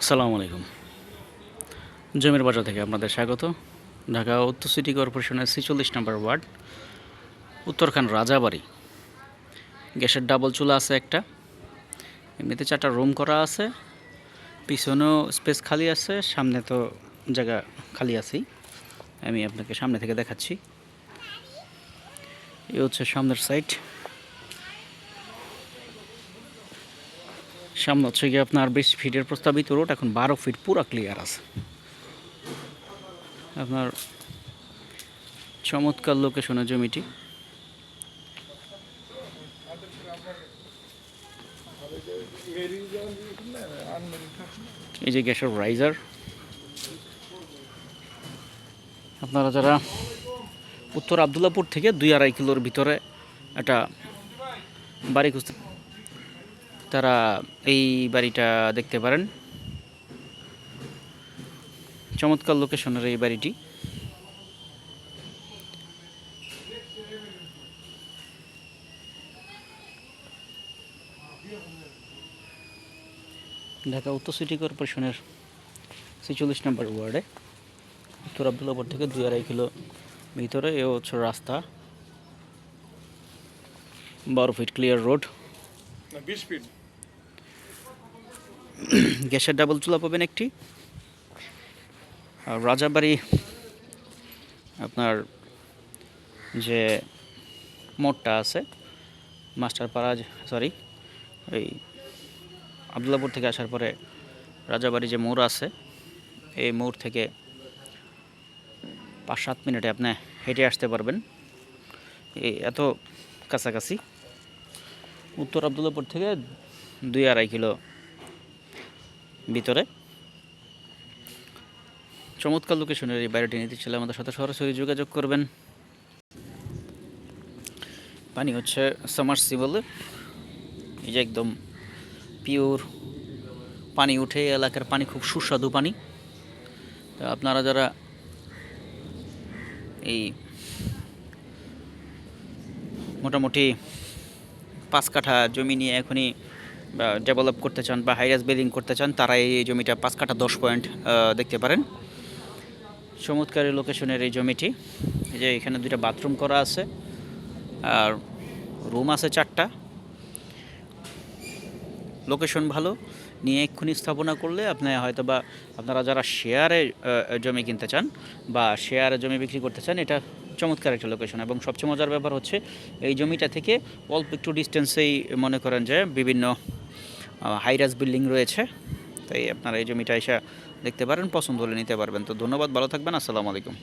আসসালামু আলাইকুম। জমির বাজার থেকে আপনাদের স্বাগত। ঢাকা উত্তর সিটি কর্পোরেশনের ছেচল্লিশ নম্বর ওয়ার্ড, উত্তরখান রাজাবাড়ি। গ্যাসের ডাবল চুলা আছে একটা। এমনিতে চারটা রুম করা আছে। পিছনেও স্পেস খালি আছে, সামনে তো জায়গা খালি আছেই। আমি আপনাকে সামনে থেকে দেখাচ্ছি। এ হচ্ছে সামনের সাইড সামনে হচ্ছে গিয়ে আপনার বিশ ফিটের প্রস্তাবিত রোড, এখন বারো ফিট পুরো ক্লিয়ার আছে। আপনার চমৎকার লোকেশনে জমিটি। এই যে গ্যাসের রাইজার আপনারা যারা উত্তর আবদুল্লাপুর থেকে দুই আড়াই কিলোর ভিতরে একটা বাড়ি খুঁজতে তারা এই বাড়িটা দেখতে পারেন। চমৎকার লোকেশনের এই বাড়িটি। ঢাকা উত্তর সিটি কর্পোরেশনের ছেচল্লিশ নম্বর ওয়ার্ডে, উত্তর আবদুল্লাপুর থেকে দুই আড়াই কিলো ভিতরে এ হচ্ছে রাস্তা। বারো ফিট ক্লিয়ার রোড গ্যাসের ডাবল চুলা পাবেন একটি। আর রাজাবাড়ি আপনার যে মোড়টা আছে মাস্টার পাড়া সরি, এই আবদুল্লাপুর থেকে আসার পরে রাজাবাড়ি যে মোড় আছে, এই মোড় থেকে পাঁচ সাত মিনিটে আপনি হেঁটে আসতে পারবেন। এই এত কাছাকাছি। উত্তর আবদুল্লাপুর থেকে দুই আড়াই কিলো ভিতরে। চমৎকার লোকেশনের এই বাড়িটি নিতে ছিল আমাদের সাথে সরাসরি যোগাযোগ করবেন। পানি হচ্ছে সামারসিবল এই যে একদম পিওর পানি উঠে, এলাকার পানি খুব সুস্বাদু পানি। তো আপনারা যারা এই মোটামুটি পাঁচ কাঠা জমি নিয়ে এখনই ডেভেলপ করতে চান বা হাইরাস বিল্ডিং করতে চান তারা এই জমিটা পাঁচ কাঠা দশ পয়েন্ট দেখতে পারেন। চমৎকারী লোকেশনের এই জমিটি। যে এখানে দুইটা বাথরুম করা আছে, আর রুম আছে চারটা। লোকেশন ভালো, নিয়ে এক্ষুনি স্থাপনা করলে আপনি হয়তো বা আপনারা যারা শেয়ারে জমি কিনতে চান বা শেয়ারে জমি বিক্রি করতে চান, এটা চমৎকার একটা লোকেশন এবং সবচেয়ে মজার ব্যাপার হচ্ছে, এই জমিটা থেকে অল্প একটু ডিস্টেন্সেই মনে করেন যে বিভিন্ন হাইরাস বিল্ডিং রয়েছে। তাই আপনারা এই জমিটা এসে দেখতে পারেন, পছন্দ হলে নিতে পারবেন। তো ধন্যবাদ, ভালো থাকবেন, আসসালামু আলাইকুম।